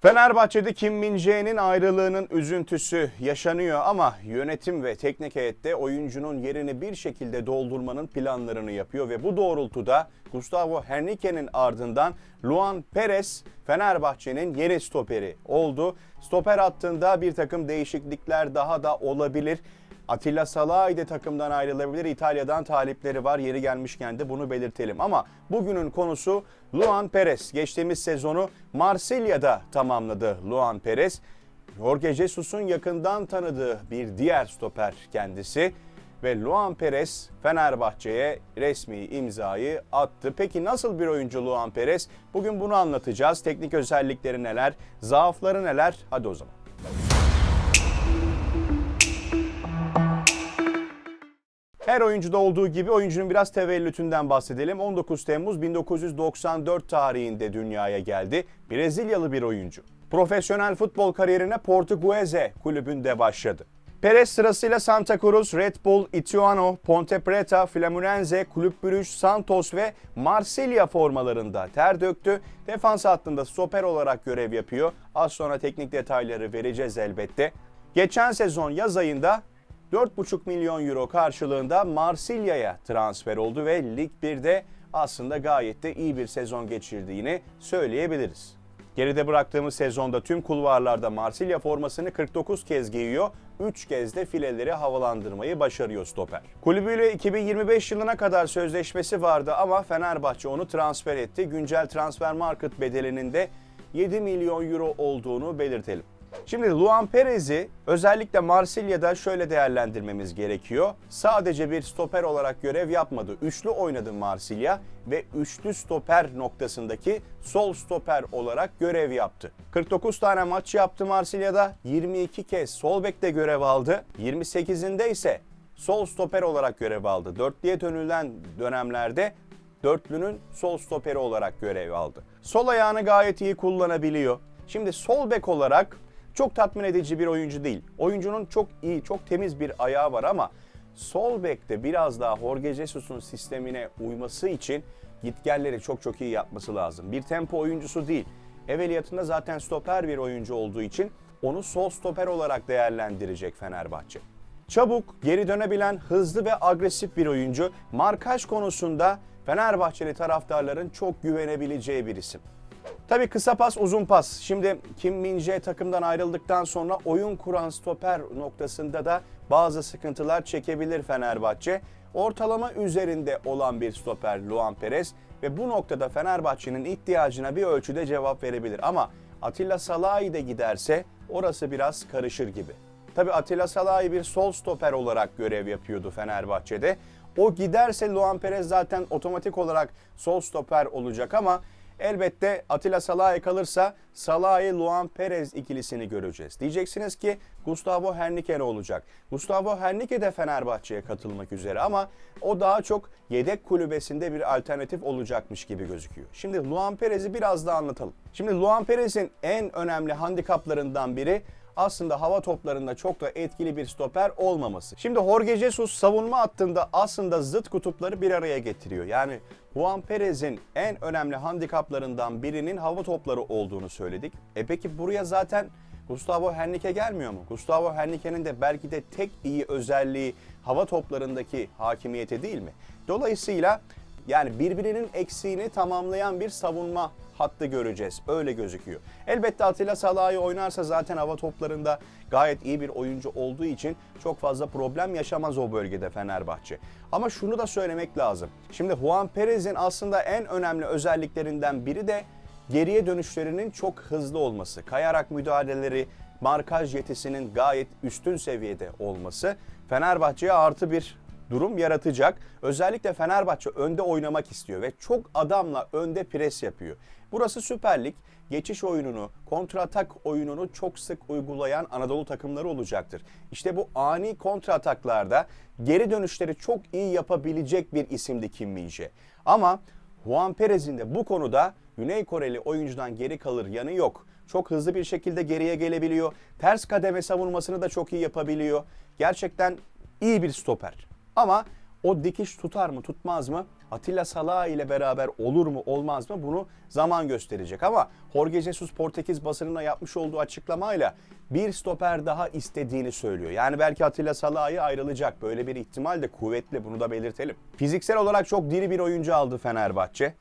Fenerbahçe'de Kim Min-jae'nin ayrılığının üzüntüsü yaşanıyor ama yönetim ve teknik heyette oyuncunun yerini bir şekilde doldurmanın planlarını yapıyor ve bu doğrultuda Gustavo Henrique'nin ardından Luan Perez Fenerbahçe'nin yeni stoperi oldu. Stoper hattında bir takım değişiklikler daha da olabilir. Atilla Salahi de takımdan ayrılabilir. İtalya'dan talipleri var. Yeri gelmişken de bunu belirtelim. Ama bugünün konusu Luan Perez. Geçtiğimiz sezonu Marsilya'da tamamladı Luan Perez. Jorge Jesus'un yakından tanıdığı bir diğer stoper kendisi. Ve Luan Perez Fenerbahçe'ye resmi imzayı attı. Peki nasıl bir oyuncu Luan Perez? Bugün bunu anlatacağız. Teknik özellikleri neler, zaafları neler? Hadi o zaman. Her oyuncuda olduğu gibi oyuncunun biraz tevellütünden bahsedelim. 19 Temmuz 1994 tarihinde dünyaya geldi. Brezilyalı bir oyuncu. Profesyonel futbol kariyerine Portuguese kulübünde başladı. Perez sırasıyla Santa Cruz, Red Bull, Ituano, Ponte Preta, Fluminense, Kulüp Brugge, Santos ve Marsilya formalarında ter döktü. Defans hattında stoper olarak görev yapıyor. Az sonra teknik detayları vereceğiz elbette. Geçen sezon yaz ayında 4,5 milyon euro karşılığında Marsilya'ya transfer oldu ve Lig 1'de aslında gayet de iyi bir sezon geçirdiğini söyleyebiliriz. Geride bıraktığımız sezonda tüm kulvarlarda Marsilya formasını 49 kez giyiyor, 3 kez de fileleri havalandırmayı başarıyor stoper. Kulübüyle 2025 yılına kadar sözleşmesi vardı ama Fenerbahçe onu transfer etti. Güncel transfer market bedelinin de 7 milyon euro olduğunu belirtelim. Şimdi Luan Perez'i özellikle Marsilya'da şöyle değerlendirmemiz gerekiyor. Sadece bir stoper olarak görev yapmadı. Üçlü oynadı Marsilya ve üçlü stoper noktasındaki sol stoper olarak görev yaptı. 49 tane maç yaptı Marsilya'da. 22 kez sol bekte görev aldı. 28'inde ise sol stoper olarak görev aldı. Dörtlüye dönülen dönemlerde dörtlünün sol stoperi olarak görev aldı. Sol ayağını gayet iyi kullanabiliyor. Şimdi sol bek olarak çok tatmin edici bir oyuncu değil. Oyuncunun çok iyi, çok temiz bir ayağı var ama sol bekte biraz daha Jorge Jesus'un sistemine uyması için gitgelleri çok çok iyi yapması lazım. Bir tempo oyuncusu değil. Evveliyatında zaten stoper bir oyuncu olduğu için onu sol stoper olarak değerlendirecek Fenerbahçe. Çabuk, geri dönebilen, hızlı ve agresif bir oyuncu. Markaj konusunda Fenerbahçeli taraftarların çok güvenebileceği bir isim. Tabii kısa pas, uzun pas. Şimdi Kim Min-jae takımdan ayrıldıktan sonra oyun kuran stoper noktasında da bazı sıkıntılar çekebilir Fenerbahçe. Ortalama üzerinde olan bir stoper Luan Perez ve bu noktada Fenerbahçe'nin ihtiyacına bir ölçüde cevap verebilir. Ama Atilla Salahi de giderse orası biraz karışır gibi. Tabii Atilla Salahi bir sol stoper olarak görev yapıyordu Fenerbahçe'de. O giderse Luan Perez zaten otomatik olarak sol stoper olacak ama elbette Atilla Salahi kalırsa Salahi Luan Perez ikilisini göreceğiz. Diyeceksiniz ki Gustavo Henrique olacak? Gustavo Henrique de Fenerbahçe'ye katılmak üzere ama o daha çok yedek kulübesinde bir alternatif olacakmış gibi gözüküyor. Şimdi Luan Perez'i biraz daha anlatalım. Şimdi Luan Perez'in en önemli handikaplarından biri aslında hava toplarında çok da etkili bir stoper olmaması. Şimdi Jorge Jesus savunma hattında aslında zıt kutupları bir araya getiriyor. Yani Juan Perez'in en önemli handikaplarından birinin hava topları olduğunu söyledik. E peki buraya zaten Gustavo Henrique gelmiyor mu? Gustavo Henrique'nin de belki de tek iyi özelliği hava toplarındaki hakimiyeti değil mi? Dolayısıyla yani birbirinin eksiğini tamamlayan bir savunma hattı göreceğiz. Öyle gözüküyor. Elbette Atilla Salahi oynarsa zaten hava toplarında gayet iyi bir oyuncu olduğu için çok fazla problem yaşamaz o bölgede Fenerbahçe. Ama şunu da söylemek lazım. Şimdi Juan Perez'in aslında en önemli özelliklerinden biri de geriye dönüşlerinin çok hızlı olması. Kayarak müdahaleleri, markaj yetisinin gayet üstün seviyede olması Fenerbahçe'ye artı bir durum yaratacak. Özellikle Fenerbahçe önde oynamak istiyor ve çok adamla önde pres yapıyor. Burası Süper Lig. Geçiş oyununu, kontratak oyununu çok sık uygulayan Anadolu takımları olacaktır. İşte bu ani kontrataklarda geri dönüşleri çok iyi yapabilecek bir isimdi Kim Min-jae. Ama Juan Perez'in de bu konuda Güney Koreli oyuncudan geri kalır yanı yok. Çok hızlı bir şekilde geriye gelebiliyor. Ters kademe savunmasını da çok iyi yapabiliyor. Gerçekten iyi bir stoper. Ama O dikiş tutar mı tutmaz mı? Atilla Salah ile beraber olur mu olmaz mı? Bunu zaman gösterecek. Ama Jorge Jesus Portekiz basınına yapmış olduğu açıklamayla bir stoper daha istediğini söylüyor. Yani belki Atilla Salah'ı ayrılacak. Böyle bir ihtimal de kuvvetli bunu da belirtelim. Fiziksel olarak çok diri bir oyuncu aldı Fenerbahçe.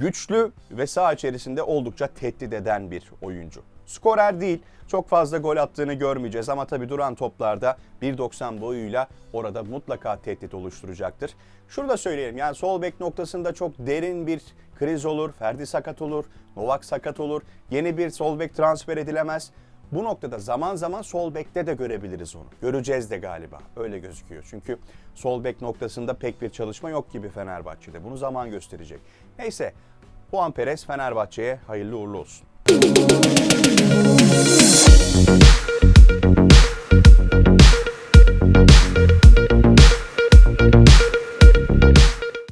Güçlü ve saha içerisinde oldukça tehdit eden bir oyuncu. Skorer değil, çok fazla gol attığını görmeyeceğiz ama tabii duran toplarda 1.90 boyuyla orada mutlaka tehdit oluşturacaktır. Şunu da söyleyelim yani sol bek noktasında çok derin bir kriz olur, Ferdi sakat olur, Novak sakat olur, yeni bir sol bek transfer edilemez. Bu noktada zaman zaman sol bekte de görebiliriz onu. Göreceğiz de galiba. Öyle gözüküyor. Çünkü sol bek noktasında pek bir çalışma yok gibi Fenerbahçe'de. Bunu zaman gösterecek. Neyse Juan Perez Fenerbahçe'ye hayırlı uğurlu olsun. Thank you.